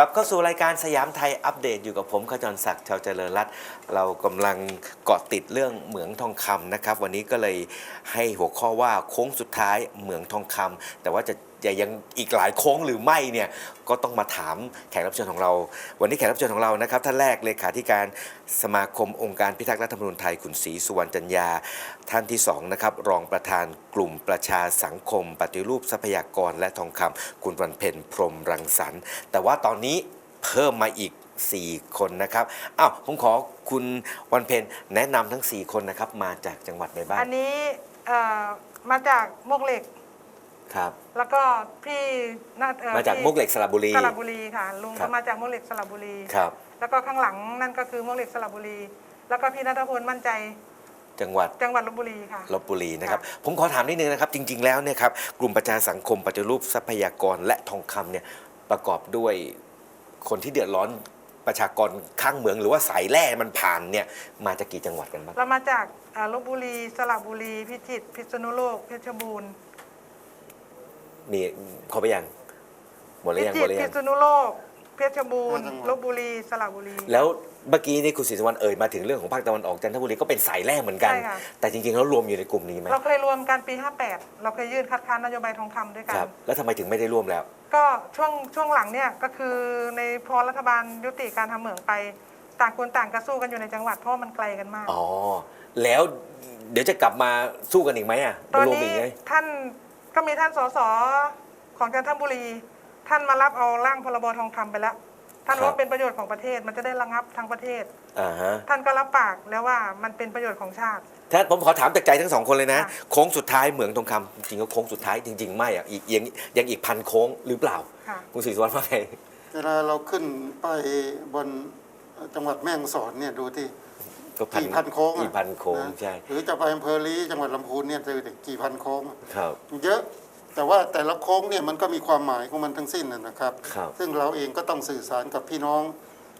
ลับเข้าสู่รายการสยามไทยอัปเดตอยู่กับผมขจรศักดิ์ชาวเจริญรัตน์เรากำลังเกาะติดเรื่องเหมืองทองคำนะครับ วันนี้ก็เลยให้หัวข้อว่าโค้งสุดท้ายเหมืองทองคำแต่ว่าจะ จะยังอีกหลายโค้งหรือไม่เนี่ยก็ต้องมาถามแขกรับเชิญของเรา วันนี้แขกรับเชิญของเรานะครับท่านแรกเลขาธิการสมาคมองค์การพิทักษ์รัฐธรรมนูญไทยคุณศรีสุวรรณจันยา ท่านที่สองนะครับรองประธานกลุ่มประชาสังคม ปฏิรูปทรัพยากรและทองคำคุณวันเพ็ญพรหมรังสรรค์แต่ว่าตอนนี้เพิ่มมาอีก 4 คนนะครับอ้าวผมขอคุณวันเพ็ญแนะนำทั้ง 4 คนนะครับมาจากจังหวัดไหนบ้างอันนี้เอ่อมาจากมวกเหล็ก ครับ แล้วก็พี่น่เอ่อมาจากพี่มวกเหล็กสระบุรี สระบุรีค่ะ ลุงครัก็บมาจากมวกเหล็กสระบุรี ครับ แล้วก็ข้างหลังนั่นก็คือมวกเหล็กสระบุรี แล้วก็พี่นัทพลมั่นใจจังหวัด จังหวัดลบบุรีค่ะ ลบบุรีนะครับค่ะผมขอถามนิดนึงนะครับ จริง ๆ แล้วเนี่ยครับ กลุ่มประชาสังคมปฏิรูปทรัพยากรและทองคำเนี่ยประกอบด้วยคนที่เดือดร้อนประชากรข้างเหมือง หรือว่าสายแร่มันผ่านเนี่ยมาจากกี่จังหวัดกันบ้าง เรามาจากเอ่อลบบุรี สระบุรี พิจิตร พิษณุโลก เพชรบูรณ์ มีเขาไปยังหมดหรืพิอยังหจิมตดหรรือพิยังษณุโลก เพชรบูรณ์ห้าจังหวัดลบบุรีสระบุรี แล้วเมื่อกี้นี่คุณศรีสุวรรณเอ่ยมาถึงเรื่องของภาคตะวันออกจันทบุรีก็เป็นสายแร่เหมือนกัน ใช่ค่ะ แต่จริงๆแล้วรวมอยู่ในกลุ่มนี้ไหมเราเคยรวมกันปี 58 เราเคยยื่นคัดค้านนโยบายทองคำด้วยกัคน รับ แล้วทำไมถึงไม่ได้ร่วมแล้ว ก็ช่วงช่วงหลังเนี่ยก็คือในพอรัฐบาลยุติการทำเหมืองไป ต่างคนต่างกระสู้กันอยู่ในจังหวัดเพราะว่ามันไกลกันมาก อ๋อ แล้วเดี๋ยวจะกลับมาสู้กันอีกไหมอะตอนรวมนี้อีกไหมท่าน ก็มีท่านสสของจันทบุรี ท่านมารับเอาร่างพรบทองคำไปแล้ว ท่านว่าเป็นประโยชน์ของประเทศมันจะได้ระงับทั้งประเทศอ่าฮะท่านก็รับปากแล้วว่ามันเป็นประโยชน์ของชาติถ้าผมขอถามจากใจทั้งสองคนเลยนะค่ะโค้งสุดท้ายเหมืองทองคำจริงๆก็โค้งสุดท้ายจริง ๆ ไม่อะอีกยังยังอีกพันโค้งหรือเปล่าค่ะคุณศรีสุวรรณว่าไงเวลาเราขึ้นไปบนจังหวัดแม่ฮ่องสอนเนี่ยดูที่ ก็กี่พันโค้งอะกี่พันโค้งนะใช่ หรือจะไปอำเภอลีจังหวัดลำพูนเนี่ยดูดิกี่พันโค้งอะครับ เยอะ แต่ว่าแต่ละโค้งเนี่ยมันก็มีความหมายของมันทั้งสิ้นนะนะครับ ครับ ซึ่งเราเองก็ต้องสื่อสารกับพี่น้อง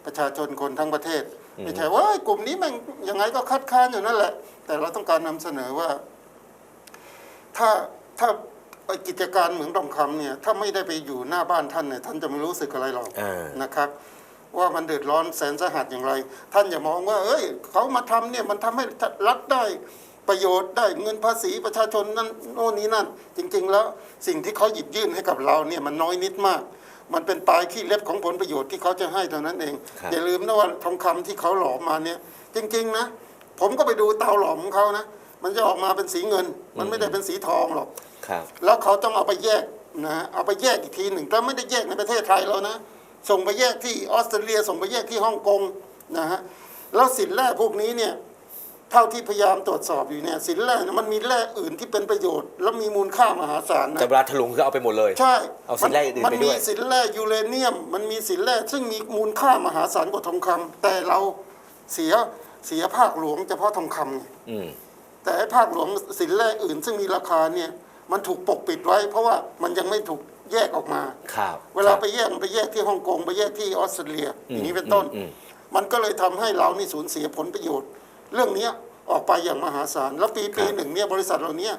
ประชาชนคนทั้งประเทศอืมไม่ใช่ว่าเอ้ยกลุ่มนี้มันยังไงก็คัดค้านอยู่นั่นแหละ แต่เราต้องการนำเสนอว่า ถ้าถ้าไอ้กิจการเหมืองทองคำเนี่ย ถ้าไม่ได้ไปอยู่หน้าบ้านท่านเนี่ยท่านจะไม่รู้สึกอะไรหรอก อ่านะครับ ว่ามันเดือดร้อนแสนสาหัสอย่างไร ท่านอย่ามองว่า เอ้ย เขามาทำเนี่ยมันทำให้รัฐได้ประโยชน์ได้เงินภาษีประชาชนนั่นโน่นนี้นั่น จริง ๆ แล้วสิ่งที่เขาหยิบยื่นให้กับเราเนี่ยมันน้อยนิดมาก มันเป็นปลายขี้เล็บของผลประโยชน์ที่เขาจะให้เท่านั้นเองครับอย่าลืมนะว่าทองคำที่เขาหลอมมาเนี่ย จริง ๆ นะ ผมก็ไปดูเตาหลอมของเขานะ มันจะออกมาเป็นสีเงิน มันไม่ได้เป็นสีทองหรอกครับแล้วเขาต้องเอาไปแยกนะฮะเอาไปแยกอีกทีหนึ่งแต่ไม่ได้แยกในประเทศไทยแล้วนะ ส่งไปแยกที่ออสเตรเลีย ส่งไปแยกที่ฮ่องกงนะฮะแล้วสินแร่พวกนี้เนี่ยเท่าที่พยายามตรวจสอบอยู่เนี่ยสินแร่เนี่ยมันมีแร่อื่นที่เป็นประโยชน์ และมีมูลค่ามหาศาลนะแต่เวลาถลุงคือเอาไปหมดเลย ใช่เอาสินแร่อื่นมันไปด้วยมีสินแร่ยูเรเนียม มันมีสินแร่ซึ่งมีมูลค่ามหาศาลกว่าทองคำแต่เราเสียเสียภาคหลวงเฉพาะทองคำไงอืมแต่ไอ้ภาคหลวงสินแร่อื่น ซึ่งมีราคาเนี่ยมันถูกปกปิดไว้ เพราะว่ามันยังไม่ถูก แยกออกมา ครับเวลาครับไปแยกมันไปแยกที่ฮ่องกงไปแยกที่ออสเตรเลียอืมอย่างนี้เป็นต้นอืมมันก็เลยทำให้เรานี่สูญเสียผลประโยชน์ เรื่องเนี้ยออกไปอย่างมหาศาล แล้วปีปีหนึ่งเนี่ยบริษัทเหล่านี้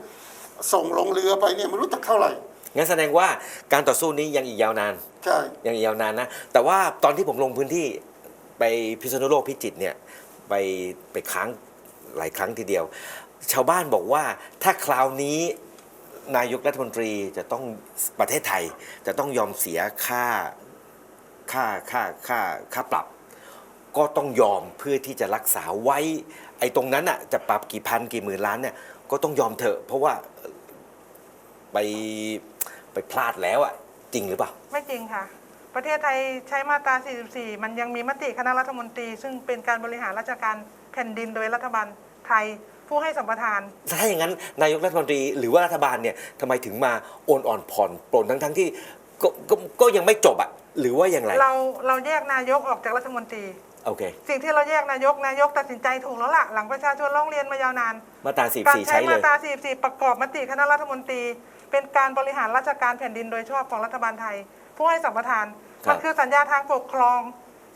ส่งลงเรือไปเนี่ยไม่รู้จักเท่าไหร่งั้นแสดงว่าการต่อสู้นี้ยังอีกยาวนานใช่ยังอีกยาวนานนะ แต่ว่าตอนที่ผมลงพื้นที่ไปพิษณุโลกพิจิตรเนี่ยไปไปค้างหลายครั้งทีเดียว ชาวบ้านบอกว่าถ้าคราวนี้ นายกรัฐมนตรีจะต้องประเทศไทยจะต้องยอมเสียค่าค่าค่าค่าค่าปรับ ก็ต้องยอมเพื่อที่จะรักษาไว้ ไอ้ตรงนั้นอะจะปรับกี่พันกี่หมื่นล้านเนี่ยก็ต้องยอมเถอะ เพราะว่าไปไปพลาดแล้วอะจริงหรือเปล่า ไม่จริงค่ะ ประเทศไทยใช้มาตรา 44 มันยังมีมติคณะรัฐมนตรี ซึ่งเป็นการบริหารราชการแผ่นดินโดยรัฐบาลไทย ผู้ให้สัมปทาน ถ้าอย่างนั้นนายกรัฐมนตรีหรือว่ารัฐบาลเนี่ยทำไมถึงมาโอนอ่อนผ่อนปลนทั้งทั้งๆที่ก็ก็ก็ยังไม่จบอะหรือว่าอย่างไรเราเราแยกนายกออกจากรัฐมนตรี โอเค สิ่งที่เราแยกนายกนายกตัดสินใจถูกแล้วล่ะหลังประชาชนร้องเรียนมายาวนาน มาตราสี่การสี่ใช้ใช้เลมาย ตรา44 ประกอบมติคณะรัฐมนตรี เป็นการบริหารราชการแผ่นดินโดยชอบของรัฐบาลไทย ผู้ให้สัมปทาน ครับ มันคือสัญญาทางปกครอง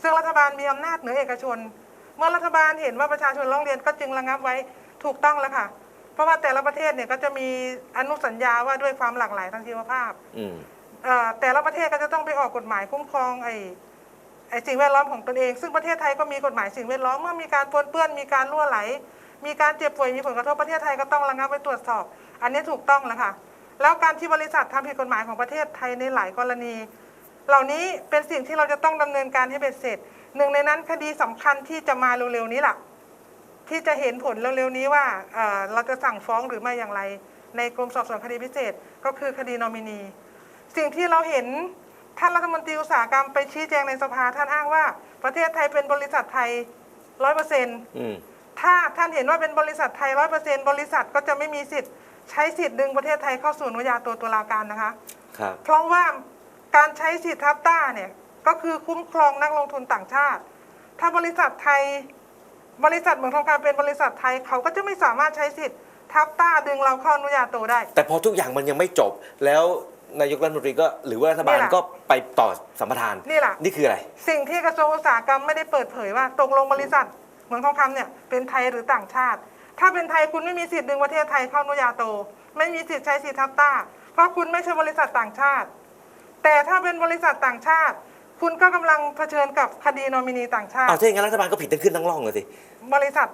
ซึ่งรัฐบาลมีอำนาจเหนือเอกชน เมื่อรัฐบาลเห็นว่าประชาชนร้องเรียนก็จึงระงับไว้ ถูกต้องแล้วค่ะ เพราะว่าแต่ละประเทศเนี่ยก็จะมีอนุสัญญาว่าด้วยความหลากหลายทางชีวภาพอืม เอ่อแต่ละประเทศก็จะต้องไปออกกฎหมายคุ้มครองไอ้ไอ้สิ่งแวดล้อมของตนเอง ซึ่งประเทศไทยก็มีกฎหมายสิ่งแวดล้อมเมื่อมีการปนเปื้อนมีการรั่วไหล มีการเจ็บป่วยมีผลกระทบประเทศไทยก็ต้องระงับไปตรวจสอบ อันนี้ถูกต้องแล้วค่ะ แล้วการที่บริษัททำผิดกฎหมายของประเทศไทยในหลายกรณี เหล่านี้เป็นสิ่งที่เราจะต้องดำเนินการให้เป็นเสร็จ หนึ่งในนั้นคดีสำคัญที่จะมาเร็วๆนี้แหละ ที่จะเห็นผลเร็วๆนี้ว่าเอ่อเราจะสั่งฟ้องหรือไม่อย่างไร ในกรมสอบสวนคดีพิเศษ ก็คือคดีนอมินี สิ่งที่เราเห็นท่านรัฐมนตรีอุตสาหกรรมไปชี้แจงในสภาท่านอ้างว่า ประเทศไทยเป็นบริษัทไทยร้อยเปอร์เซ็นต์อืมถ้าท่านเห็นว่าเป็นบริษัทไทยร้อยเปอร์เซ็นต์บริษัทก็จะไม่มีสิทธิ์ใช้สิทธิ์ดึงประเทศไทยเข้าสู่อนุญาโตตุลาการนะคะ ครับ เพราะว่าการใช้สิทธิ์ทับต้าเนี่ยก็คือคุ้มครองนักลงทุนต่างชาติ ถ้าบริษัทไทย บริษัทเหมืองทองคำเป็นบริษัทไทยเขาก็จะไม่สามารถใช้สิทธิ์ทับต้าดึงเราเข้าอนุญาโตได้ แต่พอทุกอย่างมันยังไม่จบแล้วนายกรัฐมนตรีก็หรือว่ารัฐบาลนี่แหละก็ไปต่อสัมปทานนี่แหละนี่คืออะไร สิ่งที่กระทรวงอุตสาหกรรมไม่ได้เปิดเผยว่าตกลงบริษัทเหมืองทองคำเนี่ยเป็นไทยหรือต่างชาติ ถ้าเป็นไทยคุณไม่มีสิทธิ์ดึงประเทศไทยเข้าอนุญาโต ไม่มีสิทธิ์ใช้สิทธิ์ทับต้า เพราะคุณไม่ใช่บริษัทต่างชาติ แต่ถ้าเป็นบริษัทต่างชาติ คุณก็กำลังเผชิญกับคดีนอมินีต่างชาติอ้าวถ้าอย่างนั้นรัฐบาลก็ผิดทั้งขึ้นทั้งล่องเลยสิ บริษัท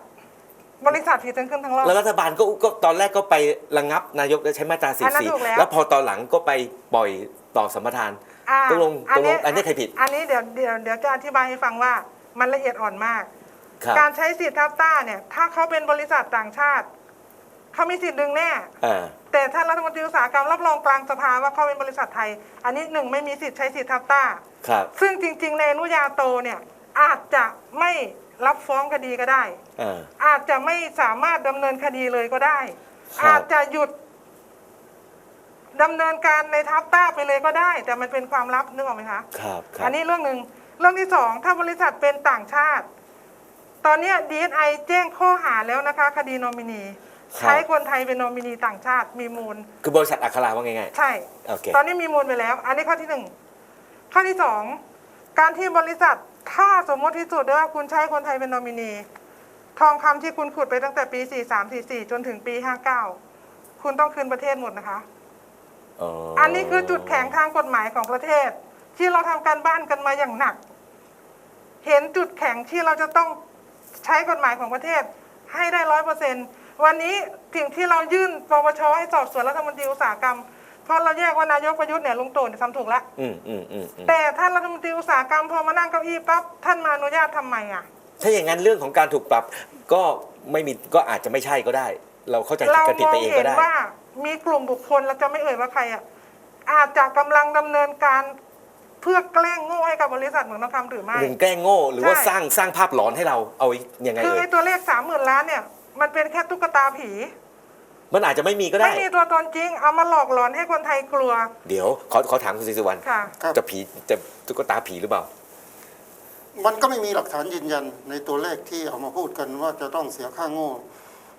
บริษัทผิดทั้งขึ้นทั้งรอบแล้วรัฐบาลก็ก็ตอนแรกก็ไประงับนายกใช้มาตราอันนั้นถูกแล้ว44แล้วพอตอนหลังก็ไปปล่อยต่อสัมปทานอ่าตกลงตกลงอันนี้ใครผิด อันนี้เดี๋ยวเดี๋ยวเดี๋ยวจะอธิบายให้ฟังว่ามันละเอียดอ่อนมากครับการใช้สิทธิ์ทับต้าเนี่ย ถ้าเขาเป็นบริษัทต่างชาติเขามีสิทธิ์ดึงแน่อ่า แต่ท่านรัฐมนตรีอุตสาหกรรมรับรองกลางสภาว่าเขาเป็นบริษัทไทย อันนี้หนึ่งไม่มีสิทธิ์ใช้สิทธิ์ทับต้า ครับ ซึ่งจริง ๆ ในอนุญาโตเนี่ยอาจจะไม่รับฟ้องคดีก็ได้ อ่า อาจจะไม่สามารถดำเนินคดีเลยก็ได้ ครับ อาจจะหยุดดำเนินการในทับต้าไปเลยก็ได้ แต่มันเป็นความลับนึกออกไหมคะ ครับ ครัอับนนี้เรื่องหนึ่งเรื่องที่สองถ้าบริษัทเป็นต่างชาติ ตอนเนี้ดีเอสไอแจ้งข้อหาแล้วนะคะ คดีนอมินีครับ ใช้คนไทยเป็นนอมินีต่างชาติมีมูล คือบริษัทอัคราว่าง่ายใช่ ๆโอเคตอนนี้มีมูลไปแล้ว อันนี้ข้อที่หนึ่งข้อที่สองการที่บริษัทถ้าสมมติพิสูจน์ได้ว่าคุณใช้คนไทยเป็นนอมินี ทองคำที่คุณขุดไปตั้งแต่ปี 43 44 จนถึงปี 59 คุณต้องคืนประเทศหมดนะคะอ๋ออัอันนี้คือจุดแข็งทางกฎหมายของประเทศ ที่เราทำการบ้านกันมาอย่างหนัก เห็นจุดแข็งที่เราจะต้องใช้กฎหมายของประเทศ ให้ได้ร้อยเปอร์เซ็น วันนี้สิ่งที่เรายื่นปปชให้สอบสวนรัฐมนตรีอุตสาหกรรมเพราะเราแยกว่านายกประยุทธ์เนี่ยลุงตู่เนี่ยทำถูกแล้วอืมอืมอืมอืมแต่ท่านรัฐมนตรีอุตสาหกรรมพอมานั่งเก้าอี้ปั๊บท่านมาอนุญาตทำไมอะ ถ้าอย่างนั้นเรื่องของการถูกปรับก็ไม่มีก็อาจจะไม่ใช่ก็ได้ เราเข้าใจเรากันผิดมอไปงเองเห็ก็นได้ ว่ามีกลุ่มบุคคลเราจะไม่เอ่ยว่าใครอะอาจจะกำลังดำเนินการเพื่อแกล้งโง่ให้กับบริษัทเหมืองทองคำหรือไม่ หนึ่งแกล้งโง่หรือว่าใช่ สร้างสร้างภาพหลอนให้เราเอายังไงคือเอ่ไอ้ยตัวเลขสามหมื่นล้านเนี่ย มันเป็นแค่ตุ๊กตาผี มันอาจจะไม่มีก็ได้ ไม่มีตัวตนจริง เอามาหลอกหลอนให้คนไทยกลัว เดี๋ยวขอขอถามคุณศรีสุวรรณค่ะ ครับ จะผีจะตุ๊กตาผีหรือเปล่า มันก็ไม่มีหลักฐานยืนยันในตัวเลขที่เอามาพูดกันว่าจะต้องเสียค่าโง่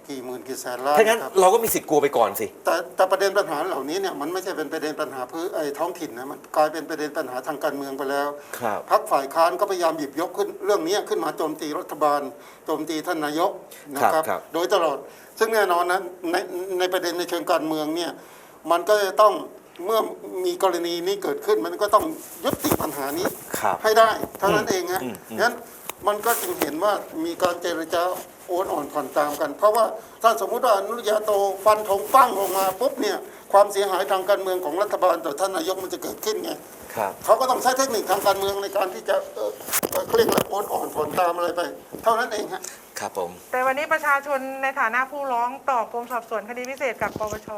กี่หมื่นกี่แสนล้านถ้างั้นครับเราก็มีสิทธิ์กลัวไปก่อนสิ แต่แต่ประเด็นปัญหาเหล่านี้เนี่ยมันไม่ใช่เป็นประเด็นปัญหาพื้นไอ้ท้องถิ่นนะมันกลายเป็นประเด็นปัญหาทางการเมืองไปแล้วครับ พักฝ่ายค้านก็พยายามหยิบยกขึ้นเรื่องนี้ขึ้นมาโจมตีรัฐบาลโจมตีท่านนายกนะครับครับ โดยตลอด ซึ่งแน่นอนนะในในประเด็นในเชิงการเมืองเนี่ยมันก็จะต้องเมื่อมีกรณีนี้เกิดขึ้นมันก็ต้องยุติปัญหานี้ ครับ ให้ได้เท่านั้นเองฮะอืมอืมงั้น มันก็จึงเห็นว่ามีการเจรจาโอนอ่อนผ่อนตามกัน เพราะว่าถ้าสมมุติว่าอนุญาโตฟันธงปั้งออกมาปุ๊บเนี่ยความเสียหายทางการเมืองของรัฐบาลต่อท่านนายกมันจะเกิดขึ้นไงครับเขาก็ต้องใช้เทคนิคทางการเมืองในการที่จะเอ่อเอ่อเคร่งและโอนอ่อนผ่อนตามอะไรไป เท่านั้นเองฮะครับผมแต่วันนี้ประชาชนในฐานะผู้ร้องต่อกรมสอบสวนคดีพิเศษกับปปช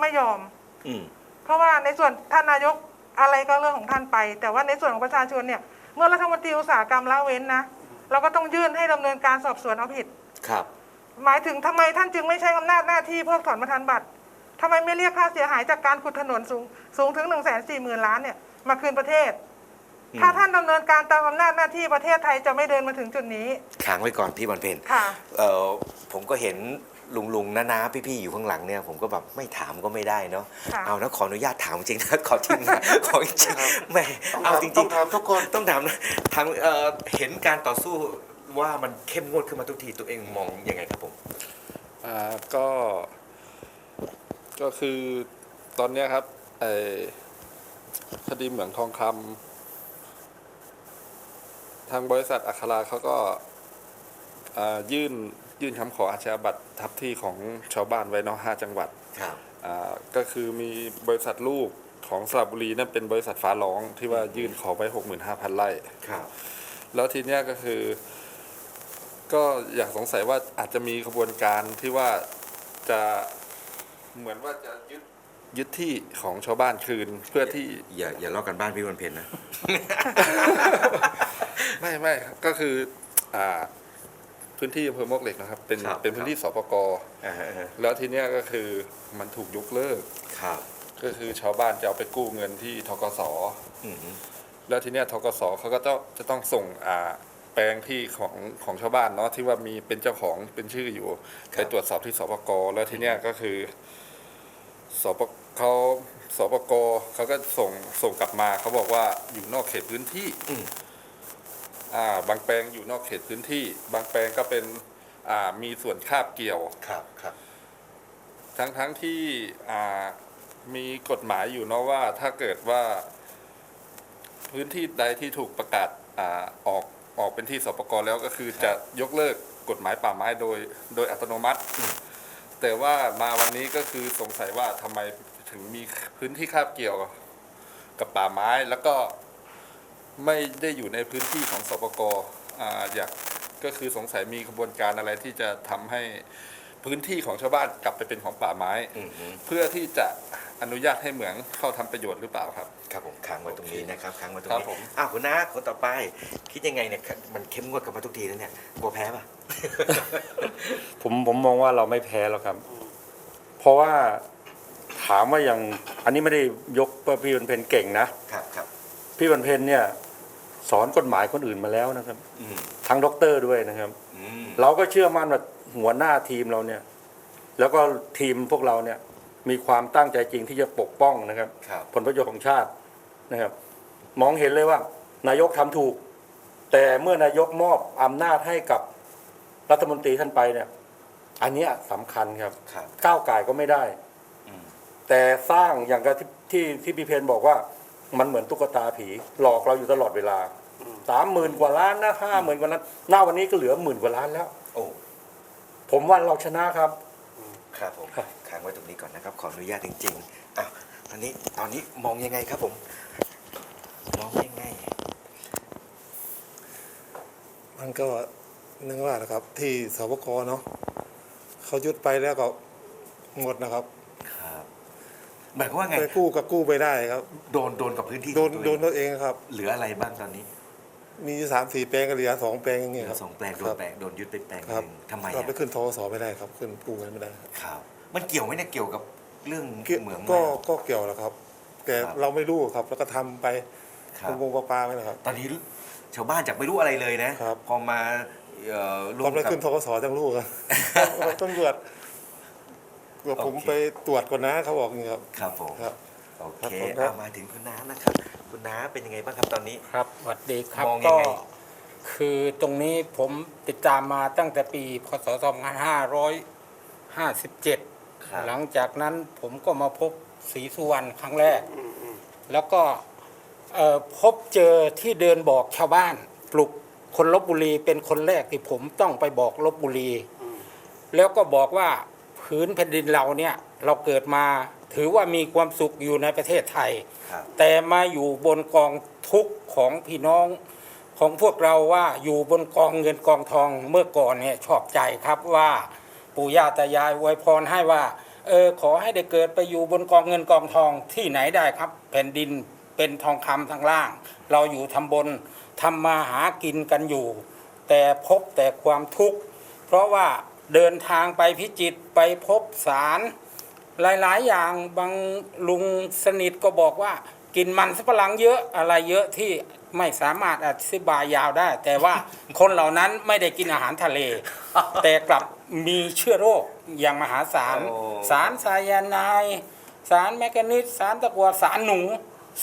ไม่ยอมอืมเพราะว่าในส่วนท่านนายกอะไรก็เรื่องของท่านไป แต่ว่าในส่วนของประชาชนเนี่ย เมื่อรัฐมนตรีอุตสาหกรรมละเว้นนะเราก็ต้องยื่นให้ดำเนินการสอบสวนเอาผิด ครับ หมายถึงทำไมท่านจึงไม่ใช้อำนาจหน้าที่เพิกถอนประธานบัตรทำไมไม่เรียกค่าเสียหายจากการขุดถนนสูงสูงถึง1นึ่งแสนสี่หมื่นล้านเนี่ยมาคืนประเทศ อืม ถ้าท่านดำเนินการตามอำนาจหน้าที่ประเทศไทยจะไม่เดินมาถึงจุดนี้ค้างไว้ก่อนพี่บอลเพนค่ะ เออผมก็เห็น ลุงลุงน้านาพี่พี่ๆอยู่ข้างหลังเนี่ยผมก็แบบไม่ถามก็ไม่ได้เนาะค่ะเอานะขออนุญาตถามจริงนะขอจริงนะขอจริงแหม่เอาจริงๆต้องถามทุกคน ต้องถามนะถามเอ่อเห็นการต่อสู้ว่ามันเข้มงวดขึ้นมาทุกทีตัวเองมองยังไงครับผม อ่าก็ก็คือตอนเนี้ยครับไอ้คดีเหมืองทองคำทางบริษัทอัคราเขาก็อ่ายื่น ยื่นคำขออาชญาบัตรทับที่ของชาวบ้านไว้เนาะห้าจังหวัดครับอ่าก็คือมีบริษัทลูกของสระบุรีนั่นเป็นบริษัทฟ้าร้องที่ว่ายื่นขอไว้หกหมื่นห้าพันไร่ ครับแล้วทีเนี้ยก็คือ ก็อยากสงสัยว่าอาจจะมีขบวนการที่ว่าจะเหมือนว่าจะยึดยึดที่ของชาวบ้านคืนเพื่อที่ อย่าอย่าลอกกันบ้านพี่วันเพ็ญนะ ไม่ไม่ครับก็คืออ่า พื้นที่อำเภอมวกเหล็กนะครับ เป็นครับเป็นพื้นที่สปกอ่าฮะอ่าฮะแล้วทีเนี้ยก็คือมันถูกยกเลิก ครับก็คือชาวบ้านจะเอาไปกู้เงินที่ทกส อืมแล้วทีเนี้ยทกสเขาก็ต้องจะต้องส่งอ่าแปลงที่ของของชาวบ้านเนาะที่ว่ามีเป็นเจ้าของเป็นชื่ออยู่ครับไปตรวจสอบที่สปกแล้วทีเนี้ยก็คือสปเขาสปกเขาก็ส่งส่งกลับมาเขาบอกว่าอยู่นอกเขตพื้นที่ อืมอ่า บางแปลงอยู่นอกเขตพื้นที่ บางแปลงก็เป็นอ่ามีส่วนคาบเกี่ยวครับครับทั้งทั้งที่อ่ามีกฎหมายอยู่เนาะว่าถ้าเกิดว่า พื้นที่ใดที่ถูกประกาศอ่าออกออกเป็นที่สปกรแล้วก็คือจะยกเลิกกฎหมายป่าไม้โดยโดยอัตโนมัติ แต่ว่ามาวันนี้ก็คือสงสัยว่าทำไมถึงมีพื้นที่คาบเกี่ยวกับป่าไม้แล้วก็ ไม่ได้อยู่ในพื้นที่ของสปกอ่าอยากก็คือสงสัยมีกระบวนการอะไรที่จะทำให้พื้นที่ของชาวบ้านกลับไปเป็นของป่าไม้อืมอืมเพื่อที่จะอนุญาตให้เหมืองเข้าทำประโยชน์หรือเปล่าครับ ครับผมค้างไว้ตรงนี้นะครับค้างไว้ตรงครับนี้ผมอ้าวคุณน้าคนต่อไป คิดยังไงเนี่ยมันเข้มงวดกับมาทุกทีแล้วเนี่ยกลัวแพ้ป่ะผมผมมองว่าเราไม่แพ้แล้วครับ เพราะว่าถามว่าอย่างอันนี้ไม่ได้ยกว่าพี่บรรเพนเก่งนะครับครับ พี่บรรเพนเนี่ย สอนกฎหมายคนอื่นมาแล้วนะครับอืมทั้งด็อกเตอร์ด้วยนะครับอืมเราก็เชื่อมั่นว่าหัวหน้าทีมเราเนี่ย แล้วก็ทีมพวกเราเนี่ย มีความตั้งใจจริงที่จะปกป้องนะครับครับผลประโยชน์ของชาตินะครับ มองเห็นเลยว่า นายกทำถูก แต่เมื่อนายกมอบอำนาจให้กับรัฐมนตรีท่านไปเนี่ย อันเนี้ยสำคัญครับครับก้าวไก่ายก็ไม่ได้อืมแต่สร้างอย่างกับที่ที่ที่พี่เพนบอกว่า มันเหมือนตุ๊กตาผี หลอกเราอยู่ตลอดเวลาสามหมื่นกว่าล้านนะห้าหมื่นกว่าล้านหน้าวันนี้ก็เหลือหมื่นกว่าล้านแล้ว โอ้ผมว่าเราชนะครับ ครับผมครับค้างไว้ตรงนี้ก่อนนะครับ ขออนุญาตจริงๆอ้าวตอนนี้ตอนนี้มองยังไงครับผม มองยังไง มันก็นึกว่านะครับ ที่สปกเนาะเขายุดไปแล้วก็หมดนะครับครับ หมายความว่าไง ไปกู้ก็กู้ไปได้ครับ โดนโดนกับพื้นที่โดนของโดตัวนเองตัวเองครับ เหลืออะไรบ้างตอนนี้มีอยู่สามสี่แปลงก็เหลือสองแปลงอย่างเหลืเงี้ยอครับ สองแปลงโดคนรับแปลงโดนยึดไปแปลงหครับนึ่งทำไมเราอะไปขึ้นทกสไม่ได้ครับ ขึ้นกู้เงินไม่ได้ครับครับ มันเกี่ยวไหมเนี่ยเกี่ยวกับเรื่องเกี่ยวเหมืองไหม ก็ก็เกี่ยวแหละครับ แต่ครับ เราไม่รู้ครับ แล้วก็ทำไปครับวงปลาปลาไปนะครับ ตอนนี้ชาวบ้านจากไม่รู้อะไรเลยนะครับ พอมาเอ่อร่ตวอมนไปกับขึ้นทกสจังลูกครับ ตำรวจ เดี๋ยวผมโอเค ไปตรวจก่อนนะเขาบอกอย่างนี้ครับ ครับผมครับ โอเคครับผมครับ เอามาถึงคุณน้านะครับคุณน้าเป็นยังไงบ้างครับตอนนี้ ครับสวัสดีครับมองยังก็ไง คือตรงนี้ผมติดตามมาตั้งแต่ปี พศ 2557ครับหลังจากนั้นผมก็มาพบศรีสุวรรณครั้งแรก แล้วก็เอ่อพบเจอที่เดินบอกชาวบ้าน ปลุกคนลบบุรีเป็นคนแรกที่ผมต้องไปบอกลบบุรี แล้วก็บอกว่า พื้นแผ่นดินเราเนี่ยเราเกิดมาถือว่ามีความสุขอยู่ในประเทศไทย ครับแต่มาอยู่บนกองทุกข์ของพี่น้องของพวกเราว่าอยู่บนกองเงินกองทองเมื่อก่อนเนี่ยชอบใจครับว่าปู่ย่าตายายอวยพรให้ว่าเออขอให้ได้เกิดไปอยู่บนกองเงินกองทองที่ไหนได้ครับ แผ่นดินเป็นทองคำทางล่าง เราอยู่ทำบนทำมาหากินกันอยู่ แต่พบแต่ความทุกข์เพราะว่า เดินทางไปพิจิตรไปพบสารหลาย ๆ อย่างบางลุงสนิทก็บอกว่า กินมันสับปะหลังเยอะอะไรเยอะที่ไม่สามารถอธิบายยาวได้ แต่ว่าคนเหล่านั้นไม่ได้กินอาหารทะเล แต่กลับมีเชื้อโรคอย่างมหาศาลโอ้สารไซยาไนด์สารแมกนีสสารตะกัวสารหนู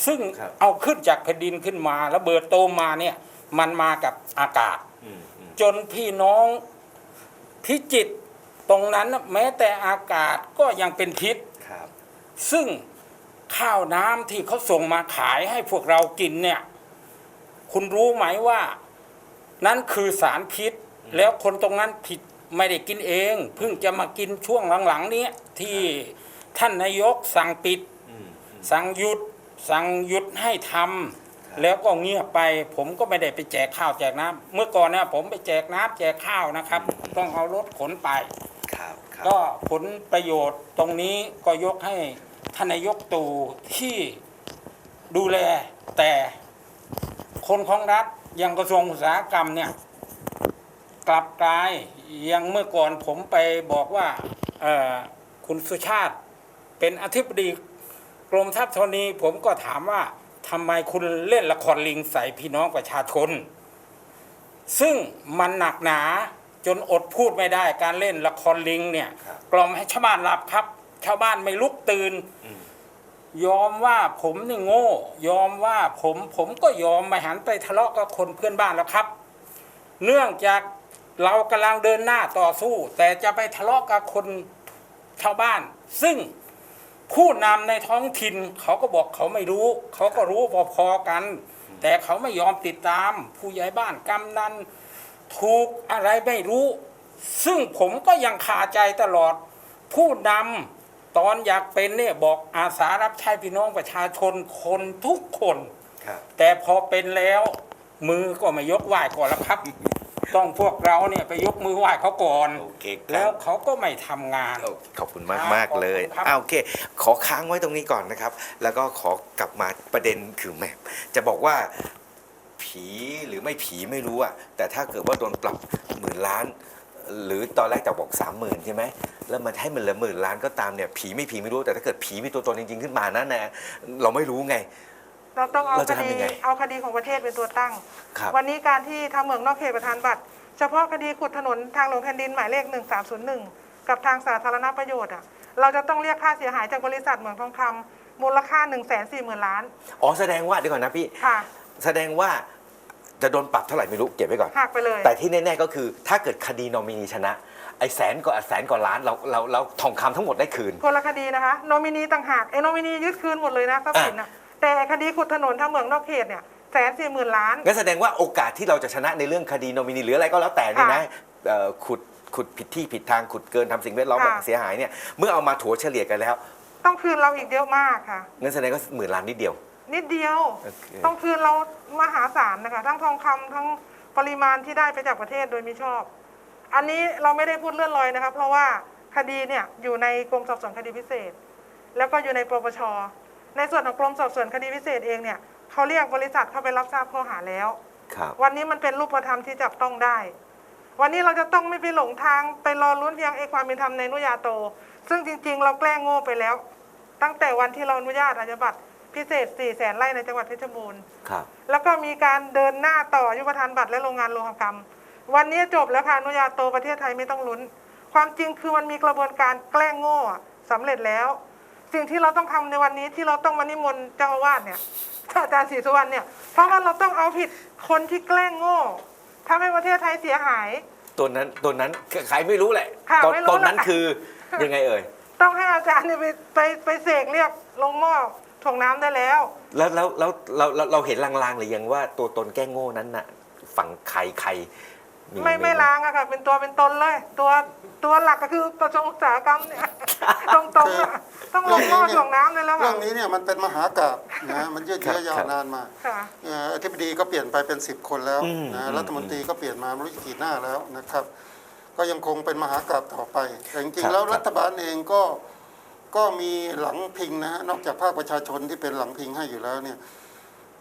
ซึ่งครับเอาขึ้นจากแผ่นดินขึ้นมา แล้วเบิดโตมาเนี่ยมันมากับอากาศอืมอืมจนพี่น้อง พิจิตรตรงนั้นน่ะแม้แต่อากาศก็ยังเป็นพิษ ครับ ซึ่งข้าวน้ำที่เขาส่งมาขายให้พวกเรากินเนี่ย คุณรู้ไหมว่า นั่นคือสารพิษ แล้วคนตรงนั้นผิดไม่ได้กินเอง เพิ่งจะมากินช่วงหลังๆเนี้ยที่ท่านนายกสั่งปิด สั่งหยุด สั่งหยุดให้ทำ แล้วก็เงียบไปผมก็ไม่ได้ไปแจกข้าวแจกน้ำเมื่อก่อนเนี่ยผมไปแจกน้ำแจกข้าวนะครับ ต้องเอารถขนไป ครับครับก็ผลประโยชน์ตรงนี้ก็ยกให้ท่านนายกตู่ที่ดูแลแต่คนของรัฐอยังกระทรวงอุตสาหกรรมเนี่ย กลับกลายอยังเมื่อก่อนผมไปบอกว่าเอ่อคุณสุชาติเป็นอธิบดีกรมทรัพย์ธรณีผมก็ถามว่า ทำไมคุณเล่นละครลิงใส่พี่น้องประชาชน ซึ่งมันหนักหนาจนอดพูดไม่ได้ การเล่นละครลิงเนี่ย ครับ กล่อมให้ชาวบ้านหลับครับ ชาวบ้านไม่ลุกตื่นยอมว่าผมนี่โง่ ยอมว่าผมผมก็ยอมไม่หันไปทะเลาะกับคนเพื่อนบ้านแล้วครับ เนื่องจากเรากำลังเดินหน้าต่อสู้ แต่จะไปทะเลาะกับคนชาวบ้าน ซึ่ง ผู้นำในท้องถิ่นเขาก็บอกเขาไม่รู้ เขาก็รู้พอๆกัน แต่เขาไม่ยอมติดตาม ผู้ใหญ่บ้านกำนันถูกอะไรไม่รู้ ซึ่งผมก็ยังคาใจตลอด ผู้นำตอนอยากเป็นเนี่ยบอกอาสารับใช้พี่น้องประชาชนคนทุกคนครับแต่พอเป็นแล้ว มือก็ไม่ยกไหว้ก่อนแล้วครับ ต้องพวกเราเนี่ยไปยกมือไหว้เขาก่อน โอเคครับ แล้วเขาก็ไม่ทำงานโอ้ขอบคุณมากมากครับเลยขอบคุณครับ อ้าวโอเค ขอค้างไว้ตรงนี้ก่อนนะครับ แล้วก็ขอกลับมาประเด็นคือแหมจะบอกว่าผีหรือไม่ผีไม่รู้อะแต่ถ้าเกิดว่าโดนปรับหมื่นล้าน หรือตอนแรกจะบอกสามหมื่นใช่ไหม แล้วมันให้มันเหลือหมื่นล้านก็ตามเนี่ยผีไม่ผีไม่รู้แต่ถ้าเกิดผีมีตัวตนจริงๆขึ้นมานั่นนะเราไม่รู้ไง เราต้องเอาเราคจะทำดียังไงเอาคดีของประเทศเป็นตัวตั้ง ครับวันนี้การที่ทำเหมืองนอกเขตประธานบัตร เฉพาะคดีขุดถนนทางหลวงแผ่นดินหมายเลข 1301 กับทางสาธารณประโยชน์อะเราจะต้องเรียกค่าเสียหายจากบริษัทเหมืองทองคำมูลค่า 1 4 0 0 0 0 ล้านอ๋อแสดงว่าเดี๋ยวก่อนนะพี่ ค่ะแสดงว่าจะโดนปรับเท่าไหร่ไม่รู้เก็บไว้ก่อน หักไปเลย แต่ที่แน่ๆก็คือถ้าเกิดคดีนอมินีชนะ ไอ้แสนกว่าแสนกว่าล้านเราเราเราทองคำทั้งหมดได้คืน คนละคดีนะคะ โนมินีต่างหากไอ้โนมินียึดคืนหมดเลยนะทรัพย์สินอะ แต่คดีขุดถนนทางเหมืองนอกเขตเนี่ยแสนสี่หมื่นล้าน งั้นแสดงว่าโอกาสที่เราจะชนะในเรื่องคดีนอมินีหรืออะไรก็แล้วแต่เนี่ยนะเอ่อขุดขุดผิดที่ผิดทางขุดเกินทำสิ่งแวดล้อมค่ะ เสียหายเนี่ยเมื่อเอามาถัวเฉลี่ยกันแล้วต้องคืนเราอีกเยอะมากค่ะ งั้นแสดงว่าหมื่นล้านนิดเดียว นิดเดียว โอเค ต้องคืนเรามหาศาลนะคะ ทั้งทองคำทั้งปริมาณที่ได้ไปจากประเทศโดยมิชอบ อันนี้เราไม่ได้พูดเลื่อนลอยนะคะเพราะว่าคดีเนี่ยอยู่ในกรมสอบสวนคดีพิเศษ แล้วก็อยู่ในปปช ในส่วนของกรมสอบสวนคดีพิเศษเองเนี่ยเขาเรียกบริษัทเข้าไปรับทราบข้อหาแล้ว ครับ วันนี้มันเป็นรูปธรรมที่จับต้องได้ วันนี้เราจะต้องไม่ไปหลงทางไปรอลุ้นเพียงเอกความเป็นธรรมในนุยาโต ซึ่งจริง ๆ เราแกล้งโง่ไปแล้ว ตั้งแต่วันที่เราอนุญาตอาญาบัตรพิเศษ4แสนไร่ในจังหวัดเพชรบูรณ์ครับ แล้วก็มีการเดินหน้าต่อยุปทานบัตรและโรงงานโลหกรรม วันนี้จบแล้วค่ะอนุญาโตประเทศไทยไม่ต้องลุ้น ความจริงคือมันมีกระบวนการแกล้งโง่อะสำเร็จแล้ว สิ่งที่เราต้องทำในวันนี้ที่เราต้องมานิมนต์เจ้าอาวาสเนี่ยอาจารย์ศรีสุวรรณเนี่ยเพราะว่าเราต้องเอาผิดคนที่แกล้งโง่ทำให้ประเทศไทยเสียหาย ตัวนั้นตัวนั้นใครไม่รู้แหละค่ะตนไม่รู้ตนนั้นหรอกค่ะคือยังไงเอ่ยต้องให้อาจารย์เนี่ยไปไปไปเสกเรียกลงหม้อถ่วงน้ำได้แล้ว แล้วแล้วแล้วเราเราเราเห็นลางๆหรือยังว่าตัวตนแก้งโง่นั้นน่ะฝั่งใครใคร ไม่ไม่ล้างอะค่ะ เป็นตัวเป็นตนเลย ตัวตัวหลักก็คือกระทรวงอุตสาหกรรมเนี่ยตรงๆอะต้องลงหม้อถ่วงน้ำเลยแล้วเรื่อะองนี้เนี่ยมันเป็นมหากาบนะมันยืดเยื้อยาวนานมาค่ะ เอ่ออธิบดีก็เปลี่ยนไปเป็นสิบคนแล้วอืมนะอืม รัฐมนตรีก็เปลี่ยนมาไม่รู้กี่หน้าแล้วนะครับ ก็ยังคงเป็นมหากาบต่อไปแต่จริครังบๆแล้วครับรัฐบาลเองก็ก็มีหลังพิงนะฮะนอกจากภาคประชาชนที่เป็นหลังพิงให้อยู่แล้วเนี่ย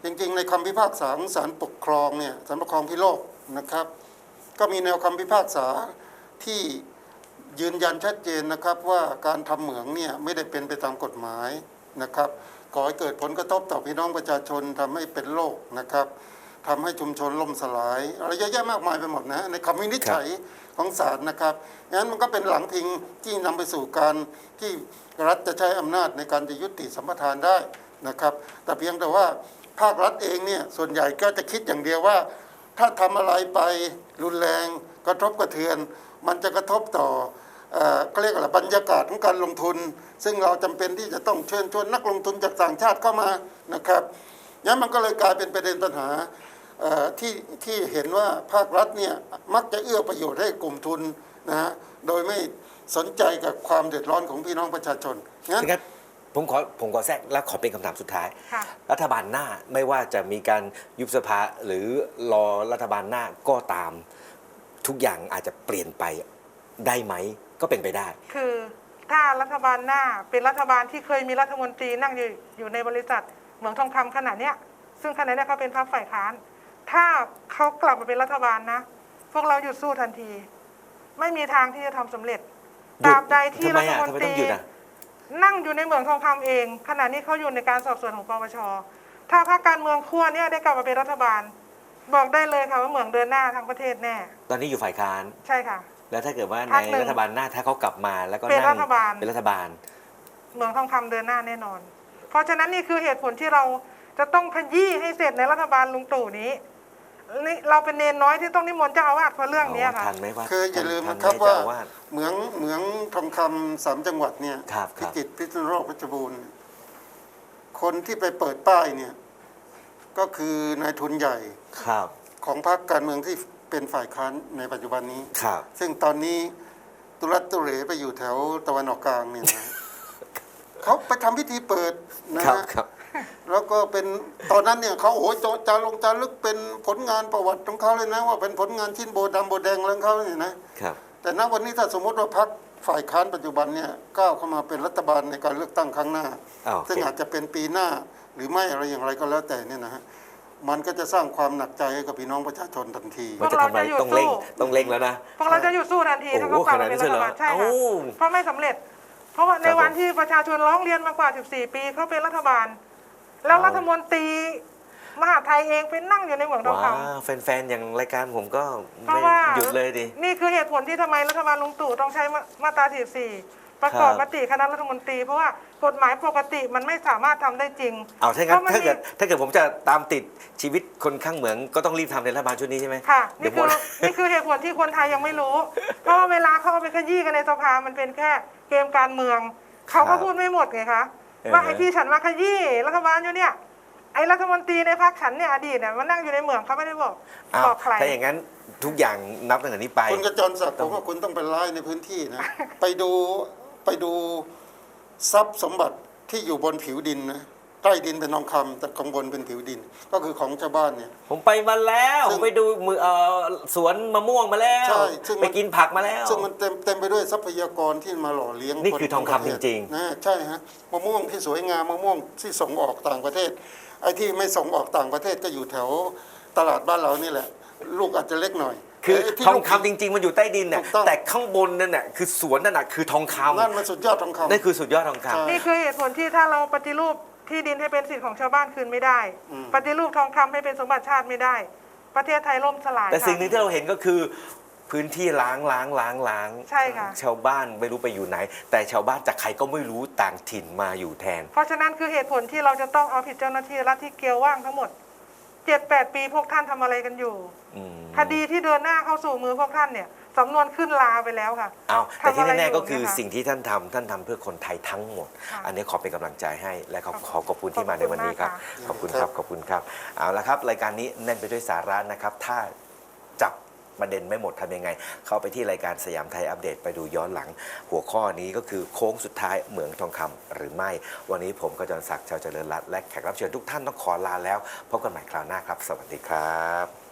จริงๆ ในคำพิพากษาของศาลปกครองเนี่ยศาลปกครองพิโลกนะครับ ก็มีแนวคำพิพากษาที่ยืนยันชัดเจนนะครับว่าการทำเหมืองเนี่ยไม่ได้เป็นไปตามกฎหมายนะครับก่อให้เกิดผลกระทบต่อพี่น้องประชาชนทำให้เป็นโรคนะครับทำให้ชุมชนล่มสลายอะไรเยอะแยะมากมายไปหมดนะในคำวินิจฉัยของศาลนะครับงั้นมันก็เป็นหลังพิงที่นำไปสู่การที่รัฐจะใช้อำนาจในการจะยุติสัมปทานได้นะครับ แต่เพียงแต่ว่าภาครัฐเองเนี่ยส่วนใหญ่ก็จะคิดอย่างเดียวว่า ถ้าทำอะไรไปรุนแรงกระทบกระเทือน มันจะกระทบต่อเอ่อก็เรียกอะไรบรรยากาศของการลงทุน ซึ่งเราจำเป็นที่จะต้องเชิญชวนนักลงทุนจากต่างชาติเข้ามานะครับงั้นมันก็เลยกลายเป็นประเด็นปัญหาเอ่อที่ที่เห็นว่าภาครัฐเนี่ยมักจะเอื้อประโยชน์ให้กลุ่มทุนนะฮะโดยไม่สนใจกับความเดือดร้อนของพี่น้องประชาชนงั้น ผมขอผมขอแทรกแล้วขอเป็นคำถามสุดท้าย ค่ะ รัฐบาลหน้าไม่ว่าจะมีการยุบสภาหรือรอรัฐบาลหน้าก็ตาม ทุกอย่างอาจจะเปลี่ยนไปได้ไหมก็เป็นไปได้ คือถ้ารัฐบาลหน้าเป็นรัฐบาลที่เคยมีรัฐมนตรีนั่งอยู่อยู่ในบริษัทเหมืองทองคำขนาดเนี้ย ซึ่งขณะเนี้ยเขาเป็นพรรคฝ่ายค้าน ถ้าเขากลับมาเป็นรัฐบาลนะ พวกเราหยุดสู้ทันที ไม่มีทางที่จะทำสำเร็จหยุดตราบใดที่ทำไมรัฐอะมนทำไมตต้อรีงหยุดอะ นั่งอยู่ในเหมืองทองคำเอง ขณะนี้เขาอยู่ในการสอบสวนของปปชถ้าพรรคการเมืองขั้วเนี่ยได้กลับมาเป็นรัฐบาล บอกได้เลยค่ะว่าเหมืองเดินหน้าทั้งประเทศแน่ ตอนนี้อยู่ฝ่ายค้านใช่ค่ะ แล้วถ้าเกิดว่าพรในรคหนึ่งรัฐบาลหน้าถ้าเขากลับมาแล้วก็เป็นนั่งรัฐบาลเป็นรัฐบาล เหมืองทองคำเดินหน้าแน่นอน เพราะฉะนั้นนี่คือเหตุผลที่เราจะต้องขยี้ให้เสร็จในรัฐบาลลุงตู่นี้ นี่เราเป็นเนนน้อยที่ต้องนิมนต์เจ้าอาวาสเพราะเรื่องเนี้ยค่ะ ทันไหมว่าคืออย่าลืมทันะครับไหว่าเจ้อวส เหมืองเหมืองทองคำสามจังหวัดเนี่ยครับคพิรับ จิตรพิษณุโลกเพชรบูรณ์คนที่ไปเปิดป้ายเนี่ย ก็คือนายทุนใหญ่ครับ ของพรรคการเมืองที่เป็นฝ่ายค้านในปัจจุบันนี้ ครับ ซึ่งตอนนี้ตุรัตตุเหรไปอยู่แถวตะวันออกกลางเนี่ยนะ เขาไปทำพิธีเปิดนะครับฮะครับ แล้วก็เป็นตอนนั้นเนี่ยเขาโอ้ยจจาลงจารึกเป็นผลงานประวัติของเขาเลยนะว่าเป็นผลงานชิ้นโบดำโบแดงอะไรของเขาเนี่ยนะครับแต่ณวันนี้ถ้าสมมติว่าพรรคฝ่ายค้านปัจจุบันเนี่ยก้าวเข้ามาเป็นรัฐบาลในการเลือกตั้งครั้งหน้าอ้าวโอซึ่งเคอาจจะเป็นปีหน้าหรือไม่อะไรอย่างไรก็แล้วแต่เนี่ยนะฮะมันก็จะสร้างความหนักใจให้กับพี่น้องประชาชนทันทีมันจะทำอะไรพวกเราจะอยู่ต้องเร่งสู้ต้องเร่งแล้วนะพวกเราจะหยุดสู้ทันทีโอ้ถ้าโหเขากลับมาเป็นขนาดนี้รัฐบาลเลยเหรอใช่ค่ะเอ้าเพราะไม่สำเร็จ เพราะว่าในครับผมวันที่ประชาชนร้องเรียนมากว่า 14 ปีเขาเป็นรัฐบาล แล้วเอารัฐมนตรีมหาดไทยเองเป็นนั่งอยู่ในเหมืองทองว้าคำแฟนๆ อย่างรายการผมก็เพราะไม่ว่าหยุดเลยดิ นี่คือเหตุผลที่ทำไมรัฐบาลลุงตู่ต้องใช้มามาตรา44ประกอบครับ มติคณะรัฐมนตรี เพราะว่ากฎหมายปกติมันไม่สามารถทำได้จริงเอาถ้างั้นพระมันถ้าเกิดมีถ้าเกิดผมจะตามติดชีวิตคนข้างเหมืองก็ต้องรีบทำในรัฐบาลชุดนี้ใช่ไหมค่ะเดี๋ยนี่วหมคืด อนี่คือเหตุผลที่คนไทยยังไม่รู้ เพราะว่าเวลาเขาเอาไปขยี้กันในสภามันเป็นแค่เกมการเมืองเขาก็พูดไม่หมดไงคะเออ ว่าไอ้ที่ฉันมาขยี้รัฐบาลอยู่เนี่ยไอ้รัฐมนตรีในพรรคฉันเนี่ยอดีตเนี่ยมันนั่งอยู่ในเหมืองเขาไม่ได้บอกอ้าวบอกใครถ้าอย่างนั้นทุกอย่างนับตั้งแต่นี้ไปคุณกระจรศักดิ์ผมว่าคุณต้องไปไล่ในพื้นที่นะไปดูไปดูทรัพย์สมบัติที่อยู่บนผิวดินนะ ใต้ดินเป็นทองคำแต่ข้างบนเป็นผิวดิน ก็คือของชาวบ้านเนี่ย ผมไปมาแล้วซึ่ผงมไปดูมือเอ่อสวนมะม่วงมาแล้ว ใช่ซึ่งมัน ไปกินผักมาแล้ว ซึ่งมันเต็มเต็มไปด้วยทรัพยากรที่มาหล่อเลี้ยงนี่คือทองคำประเทศจริงๆนะใช่ฮะมะม่วงที่สวยงามมะม่วงที่ส่งออกต่างประเทศ ไอ้ที่ไม่ส่งออกต่างประเทศก็อยู่แถวตลาดบ้านเรานี่แหละ ลูกอาจจะเล็กหน่อยคือไที่ทองลูก คำจริง ๆ มันอยู่ใต้ดินน่ะถูกต้อง แต่ข้างบนนั่นน่ะคือสวนนั่นน่ะคือทองคำนั่นมันสุดยอดทองคำ นั่นคือสุดยอดทองใช่คำ นี่คือเหตุผลที่ถ้าเราปฏิรูป ที่ดินให้เป็นสิทธิ์ของชาวบ้านคืนไม่ได้ อืม ปฏิรูปทองคำให้เป็นสมบัติชาติไม่ได้ ประเทศไทยล่มสลายแต่ค่ะสิ่งหนึ่งที่เราเห็นก็คือพื้นที่ล้างล้างล้างล้างใช่ค่ะ ชาวบ้านไม่รู้ไปอยู่ไหน แต่ชาวบ้านจากใครก็ไม่รู้ต่างถิ่นมาอยู่แทน เพราะฉะนั้นคือเหตุผลที่เราจะต้องเอาผิดเจ้าหน้าที่รัฐที่เกลียวว่างทั้งหมดเจ็ดแปดปีพวกท่านทำอะไรกันอยู่ อืม คดีที่เดินหน้าเข้าสู่มือพวกท่านเนี่ย สำนวนขึ้นลาไปแล้วค่ะเอาแต่ที่ทำอะไรแน่อยู่ๆก็คือเนี่ยค่ะสิ่งที่ท่านทำท่านทำเพื่อคนไทยทั้งหมดค่ะอันนี้ขอเป็นกำลังใจให้และขอขอบขอขอบคุณที่มาในวันนี้ครับ ขอบคุณขอบคุณคครัรับบขอบคุณครับเอาละครับรายการนี้แน่นไปด้วยสาระนะครับ ถ้าจับประเด็นไม่หมดทำยังไง เข้าไปที่รายการสยามไทยอัปเดตไปดูย้อนหลัง หัวข้อนี้ก็คือโค้งสุดท้ายเหมืองทองคำหรือไม่ วันนี้ผมกจรศักดิ์ชาวเจริญรัตน์และแขกรับเชิญทุกท่านต้องขอลาแล้วพบกันใหม่คราวหน้าครับ สวัสดีครับ